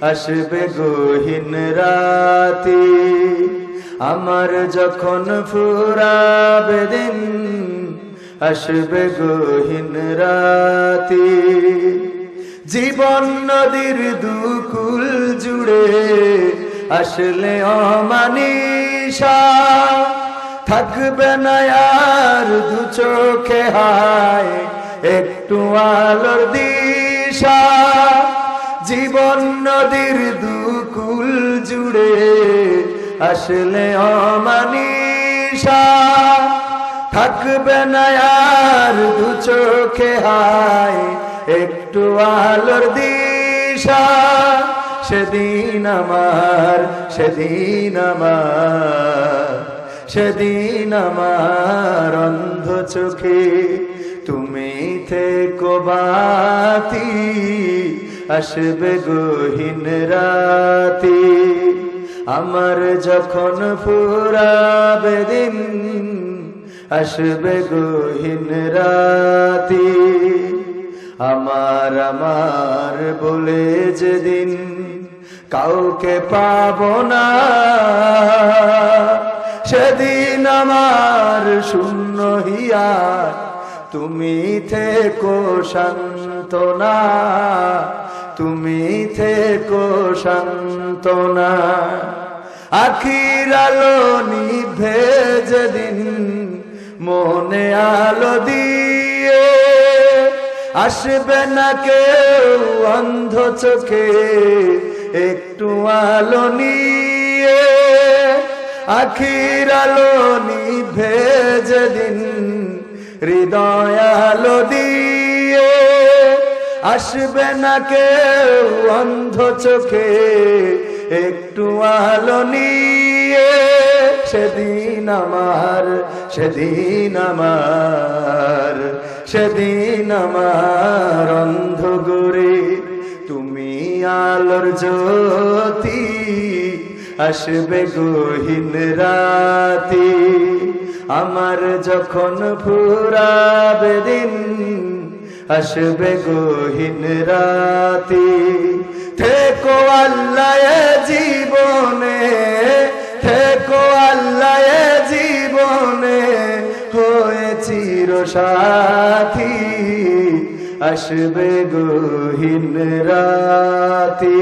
আসবে গহীন রাতি, আমার যখন ফুরাবে দিন আসবে গহীন রাতি। জীবন নদীর দুকুল জুড়ে আসলে অমানিসা, থাকবে না আর দু চোখে হায়, একটু আলোর দিশা। জীবন নদীর দুকুল জুড়ে আসলে অমানিসা। থাকবে না আর দু চোখে হায়, একটু আলোর দিশা। সেদিন আমার সেদিন আমার সেদিন আমার অন্ধ চোখে তুমি থেকো বাতি। আসবে গহীন রাতি। আমার যখন ফুরাবে দিন, আসবে গহীন রাতি। আমার আমার বলে যেদিন কাউকে পাব না, সেদিন আমার শূন্য হিয়া। তুমি থেকো শান্তনা। তুমি থেকো শান্তনা। আখির আলো নিভে যেদিন মনে আলো দিয়ে। আসবে না কেউ অন্ধ চোখে একটু আলো নিয়ে। আখির আলো নিভে যেদিন হৃদয় আলো দিয়ে। আসবে না কেউ অন্ধ চোখে, একটু আলো নিয়ে। সেদিন আমার সেদিন আমার সেদিন আমার অন্ধ গোরে তুমি আলোর জ্যোতি, আসবে গহীন রাতি। আমার যখন ফুরাবে দিন আসবে গহীন রাতি। থেকো আল্লাহ জীবনে, থেকো আল্লাহ জীবনে, হয়ে চির সাথী। আসবে গহীন রাতি।